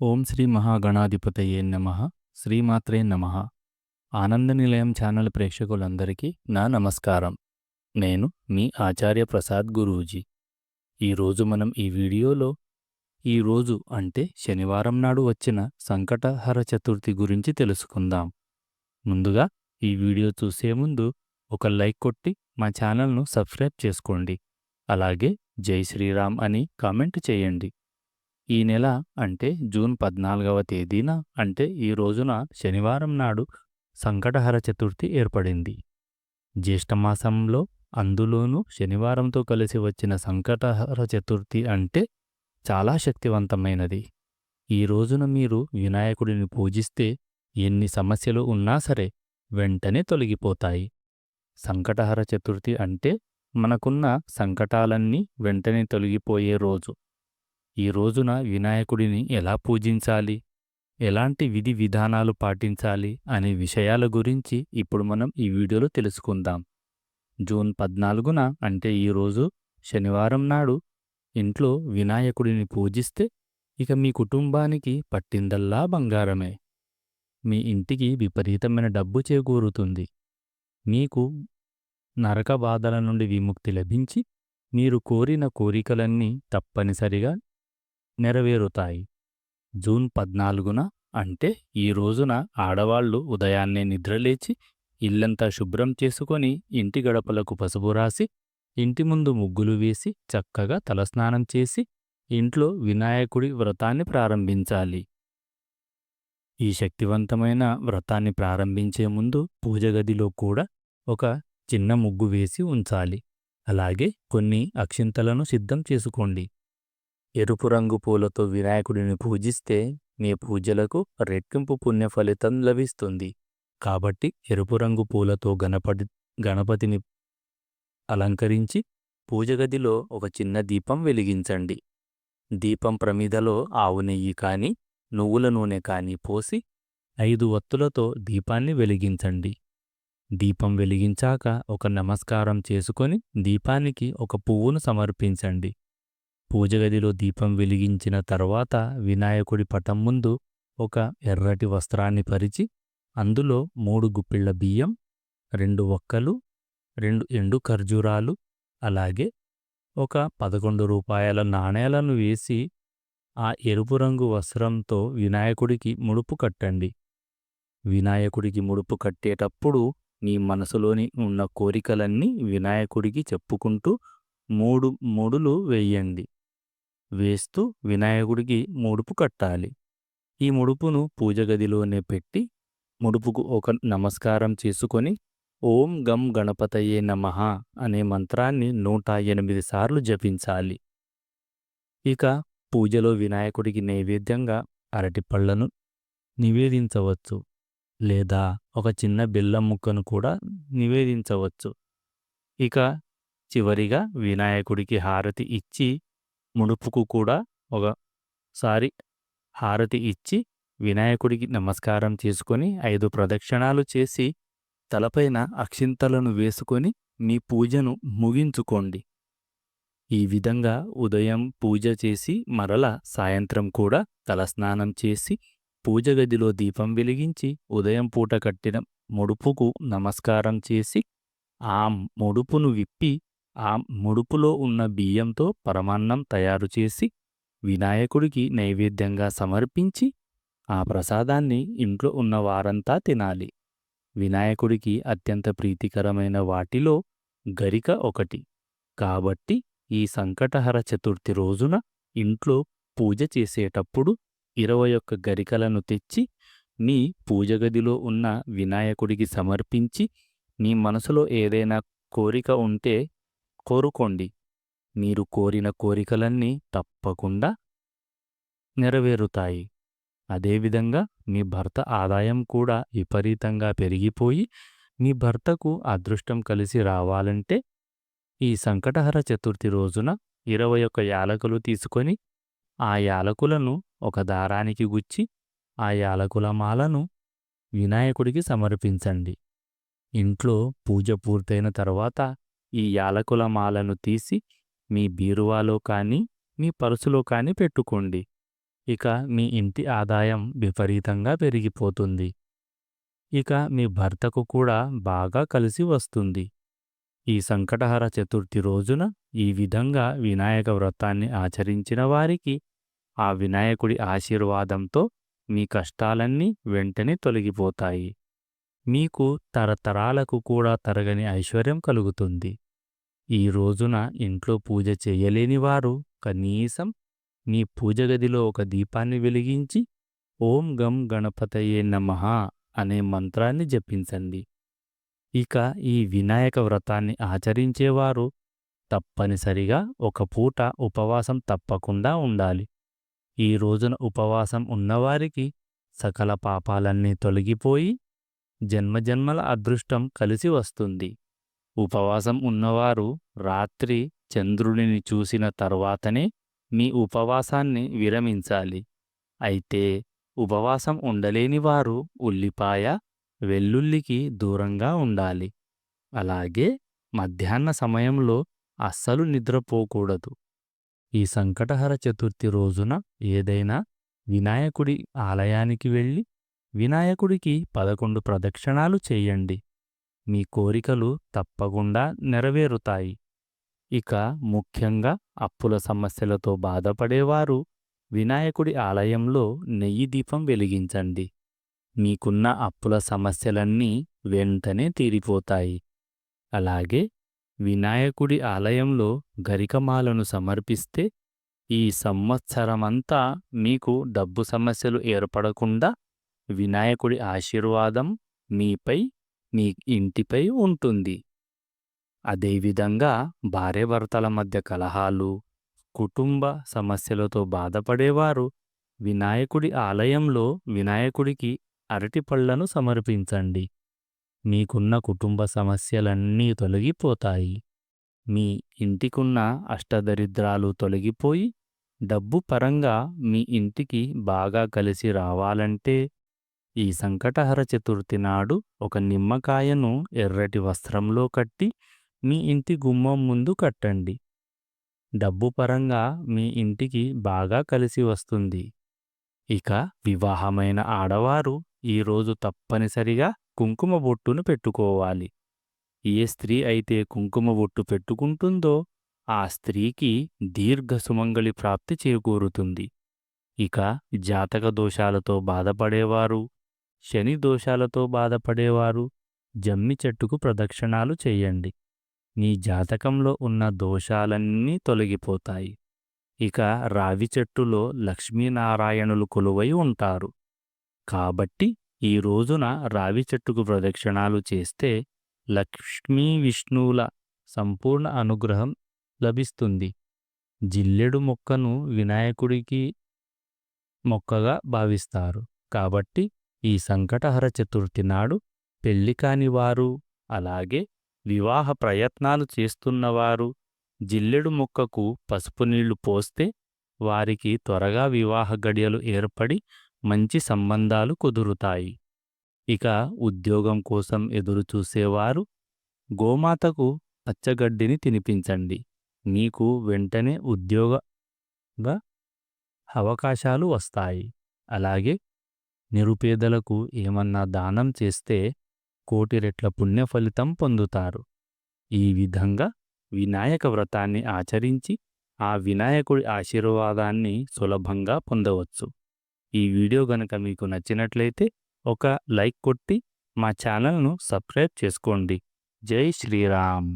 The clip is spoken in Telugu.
ఓం శ్రీ మహాగణాధిపతయే నమ. శ్రీమాత్రే నమ. ఆనంద నిలయం ఛానల్ ప్రేక్షకులందరికీ నా నమస్కారం. నేను మీ ఆచార్య ప్రసాద్ గురూజీ. ఈరోజు మనం ఈ వీడియోలో ఈరోజు అంటే శనివారం నాడు వచ్చిన సంకటహర చతుర్థి గురించి తెలుసుకుందాం. ముందుగా ఈ వీడియో చూసే ముందు ఒక లైక్ కొట్టి మా ఛానల్ను సబ్స్క్రైబ్ చేసుకోండి. అలాగే జై శ్రీరామ్ అని కామెంట్ చేయండి. ఈ నెల అంటే జూన్ పద్నాలుగవ తేదీన అంటే ఈ రోజున శనివారం నాడు సంకటహర చతుర్థి ఏర్పడింది. జ్యేష్ఠమాసంలో అందులోనూ శనివారంతో కలిసి వచ్చిన సంకటహర చతుర్థి అంటే చాలా శక్తివంతమైనది. ఈ రోజున మీరు వినాయకుడిని పూజిస్తే ఎన్ని సమస్యలు ఉన్నా సరే వెంటనే తొలగిపోతాయి. సంకటహర చతుర్థి అంటే మనకున్న సంకటాలన్నీ వెంటనే తొలగిపోయే రోజు. ఈ రోజున వినాయకుడిని ఎలా పూజించాలి? ఎలాంటి విధి విధానాలు పాటించాలి? అనే విషయాల గురించి ఇప్పుడు మనం ఈ వీడియోలో తెలుసుకుందాం. జూన్ పద్నాలుగున అంటే ఈరోజు శనివారం నాడు ఇంట్లో వినాయకుడిని పూజిస్తే ఇక మీ కుటుంబానికి పట్టిందల్లా బంగారమే. మీ ఇంటికి విపరీతమైన డబ్బు చేకూరుతుంది. మీకు నరక బాధల నుండి విముక్తి లభించి మీరు కోరిన కోరికలన్నీ తప్పనిసరిగా నెరవేరుతాయి. జూన్ పద్నాలుగున అంటే ఈ రోజున ఆడవాళ్ళు ఉదయాన్నే నిద్రలేచి ఇల్లంతా శుభ్రం చేసుకొని ఇంటి గడపలకు పసుపు రాసి ఇంటి ముందు ముగ్గులు వేసి చక్కగా తలస్నానం చేసి ఇంట్లో వినాయకుడి వ్రతాన్ని ప్రారంభించాలి. ఈ శక్తివంతమైన వ్రతాన్ని ప్రారంభించే ముందు పూజగదిలో కూడా ఒక చిన్న ముగ్గు వేసి ఉంచాలి. అలాగే కొన్ని అక్షింతలను సిద్ధం చేసుకోండి. ఎరుపు రంగు పూలతో వినాయకుడిని పూజిస్తే మీ పూజలకు రెట్టింపు పుణ్య ఫలితం లభిస్తుంది. కాబట్టి ఎరుపు రంగు పూలతో గణపతి గణపతిని అలంకరించి పూజగదిలో ఒక చిన్న దీపం వెలిగించండి. దీపం ప్రమిదలో ఆవు నెయ్యి కాని నువ్వుల నూనె కానీ పోసి ఐదు వత్తులతో దీపాన్ని వెలిగించండి. దీపం వెలిగించాక ఒక నమస్కారం చేసుకొని దీపానికి ఒక పువ్వును సమర్పించండి. పూజగదిలో దీపం వెలిగించిన తర్వాత వినాయకుడి పటం ముందు ఒక ఎర్రటి వస్త్రాన్ని పరిచి అందులో మూడు గుప్పిళ్ళ బియ్యం రెండు ఒక్కలు రెండు ఎండు ఖర్జూరాలు అలాగే ఒక పదకొండు రూపాయల నాణేలను వేసి ఆ ఎరుపు రంగు వస్త్రంతో వినాయకుడికి ముడుపు కట్టండి. వినాయకుడికి ముడుపు కట్టేటప్పుడు నీ మనసులోని ఉన్న కోరికలన్నీ వినాయకుడికి చెప్పుకుంటూ మూడు మూడులు వేయండి. వేస్తూ వినాయకుడికి ముడుపు కట్టాలి. ఈ ముడుపును పూజగదిలోనే పెట్టి ముడుపుకు ఒక నమస్కారం చేసుకొని ఓం గం గణపతయే నమ అనే మంత్రాన్ని నూట ఎనిమిది సార్లు జపించాలి. ఇక పూజలో వినాయకుడికి నైవేద్యంగా అరటిపళ్ళను నివేదించవచ్చు లేదా ఒక చిన్న బెల్లం ముక్కను కూడా నివేదించవచ్చు. ఇక చివరిగా వినాయకుడికి హారతి ఇచ్చి ముడుపుకు కూడా ఒకసారి హారతి ఇచ్చి వినాయకుడికి నమస్కారం చేసుకొని ఐదు ప్రదక్షిణాలు చేసి తలపైన అక్షింతలను వేసుకొని మీ పూజను ముగించుకోండి. ఈ విధంగా ఉదయం పూజ చేసి మరల సాయంత్రం కూడా తలస్నానం చేసి పూజగదిలో దీపం వెలిగించి ఉదయం పూట కట్టిన ముడుపుకు నమస్కారం చేసి ఆ ముడుపును విప్పి ఆ ముడుపులో ఉన్న బియ్యంతో పరమాన్నం తయారు చేసి వినాయకుడికి నైవేద్యంగా సమర్పించి ఆ ప్రసాదాన్ని ఇంట్లో ఉన్న వారంతా తినాలి. వినాయకుడికి అత్యంత ప్రీతికరమైన వాటిలో గరిక ఒకటి. కాబట్టి ఈ సంకటహర చతుర్థి రోజున ఇంట్లో పూజ చేసేటప్పుడు ఇరవై ఒక్క గరికలను తెచ్చి నీ పూజగదిలో ఉన్న వినాయకుడికి సమర్పించి నీ మనసులో ఏదైనా కోరిక ఉంటే కోరుకోండి. మీరు కోరిన కోరికలన్నీ తప్పకుండా నెరవేరుతాయి. అదేవిధంగా మీ భర్త ఆదాయం కూడా విపరీతంగా పెరిగిపోయి మీ భర్తకు అదృష్టం కలిసి రావాలంటే ఈ సంకటహర చతుర్థి రోజున ఇరవై ఒక్క యాలకులు తీసుకొని ఆ యాలకులను ఒక దారానికి గుచ్చి ఆ యాలకుల మాలను వినాయకుడికి సమర్పించండి. ఇంట్లో పూజ పూర్తయిన తర్వాత ఈ యాలకుల మాలను తీసి మీ బీరువాలో కానీ మీ పరుసులో కానీ పెట్టుకోండి. ఇక మీ ఇంటి ఆదాయం విపరీతంగా పెరిగిపోతుంది. ఇక మీ భర్తకు కూడా బాగా కలిసి వస్తుంది. ఈ సంకటహర చతుర్థి రోజున ఈ విధంగా వినాయక వ్రతాన్ని ఆచరించిన వారికి ఆ వినాయకుడి ఆశీర్వాదంతో మీ కష్టాలన్నీ వెంటనే తొలగిపోతాయి. మీకు తరతరాలకు కూడా తరగని ఐశ్వర్యం కలుగుతుంది. ఈ రోజున ఇంట్లో పూజ చేయలేని వారు కనీసం మీ పూజ గదిలో ఒక దీపాన్ని వెలిగించి ఓం గం గణపతయే నమః అనే మంత్రాన్ని జపించండి. ఇక ఈ వినాయక వ్రతాన్ని ఆచరించేవారు తప్పనిసరిగా ఒక పూట ఉపవాసం తప్పకుండా ఉండాలి. ఈ రోజున ఉపవాసం ఉన్నవారికి సకల పాపాలన్నీ తొలగిపోయి జన్మజన్మల అదృష్టం కలిసి వస్తుంది. ఉపవాసం ఉన్నవారు రాత్రి చంద్రుడిని చూసిన తర్వాతనే మీ ఉపవాసాన్ని విరమించాలి. అయితే ఉపవాసం ఉండలేని వారు ఉల్లిపాయ వెల్లుల్లికి దూరంగా ఉండాలి. అలాగే మధ్యాహ్న సమయంలో అస్సలు నిద్రపోకూడదు. ఈ సంకటహర చతుర్థి రోజున ఏదైనా వినాయకుడి ఆలయానికి వెళ్ళి వినాయకుడికి పదకొండు ప్రదక్షిణాలు చేయండి. మీ కోరికలు తప్పకుండా నెరవేరుతాయి. ఇక ముఖ్యంగా అప్పుల సమస్యలతో బాధపడేవారు వినాయకుడి ఆలయంలో నెయ్యి దీపం వెలిగించండి. మీకున్న అప్పుల సమస్యలన్నీ వెంటనే తీరిపోతాయి. అలాగే వినాయకుడి ఆలయంలో గరికమాలను సమర్పిస్తే ఈ సంవత్సరమంతా మీకు డబ్బు సమస్యలు ఏర్పడకుండా వినాయకుడి ఆశీర్వాదం మీపై మీ ఇంటిపై ఉంటుంది. అదేవిధంగా భార్యభర్తల మధ్య కలహాలు కుటుంబ సమస్యలతో బాధపడేవారు వినాయకుడి ఆలయంలో వినాయకుడికి అరటిపళ్ళను సమర్పించండి. మీకున్న కుటుంబ సమస్యలన్నీ తొలగిపోతాయి. మీ ఇంటికున్న అష్టదరిద్రాలు తొలగిపోయి డబ్బు పరంగా మీ ఇంటికి బాగా కలిసి రావాలంటే ఈ సంకటహర చతుర్థి నాడు ఒక నిమ్మకాయను ఎర్రటి వస్త్రంలో కట్టి మీ ఇంటి గుమ్మం ముందు కట్టండి. డబ్బు పరంగా మీ ఇంటికి బాగా కలిసి వస్తుంది. ఇక వివాహమైన ఆడవారు ఈరోజు తప్పనిసరిగా కుంకుమ బొట్టును పెట్టుకోవాలి. ఏ స్త్రీ అయితే కుంకుమ బొట్టు పెట్టుకుంటుందో ఆ స్త్రీకి దీర్ఘ సుమంగళి ప్రాప్తి చేకూరుతుంది. ఇక జాతక దోషాలతో బాధపడేవారు శని దోషాలతో బాధపడేవారు జమ్మి చెట్టుకు ప్రదక్షిణాలు చేయండి. మీ జాతకంలో ఉన్న దోషాలన్నీ తొలగిపోతాయి. ఇక రావి చెట్టులో లక్ష్మీనారాయణులు కొలువై ఉంటారు. కాబట్టి ఈ రోజున రావి చెట్టుకు ప్రదక్షిణాలు చేస్తే లక్ష్మీ విష్ణువుల సంపూర్ణ అనుగ్రహం లభిస్తుంది. జిల్లెడు మొక్కను వినాయకుడికి మొక్కగా భావిస్తారు. కాబట్టి ఈ సంకటహర చతుర్థి నాడు పెళ్ళి అలాగే వివాహ ప్రయత్నాలు చేస్తున్నవారు జిల్లెడు మొక్కకు పసుపు నీళ్ళు పోస్తే వారికి త్వరగా వివాహ గడియలు ఏర్పడి మంచి సంబంధాలు కుదురుతాయి. ఇక ఉద్యోగం కోసం ఎదురుచూసేవారు గోమాతకు పచ్చగడ్డిని తినిపించండి. మీకు వెంటనే ఉద్యోగ అవకాశాలు వస్తాయి. అలాగే నిరుపేదలకు ఏమన్నా దానం చేస్తే కోటి రెట్ల పుణ్య ఫలితం పొందుతారు. ఈ విధంగా వినాయక వ్రతాన్ని ఆచరించి ఆ వినాయకుడి ఆశీర్వాదాన్ని సులభంగా పొందవచ్చు. ఈ వీడియో గనక మీకు నచ్చినట్లయితే ఒక లైక్ కొట్టి మా ఛానల్ను సబ్స్క్రైబ్ చేసుకోండి. జై శ్రీరామ్.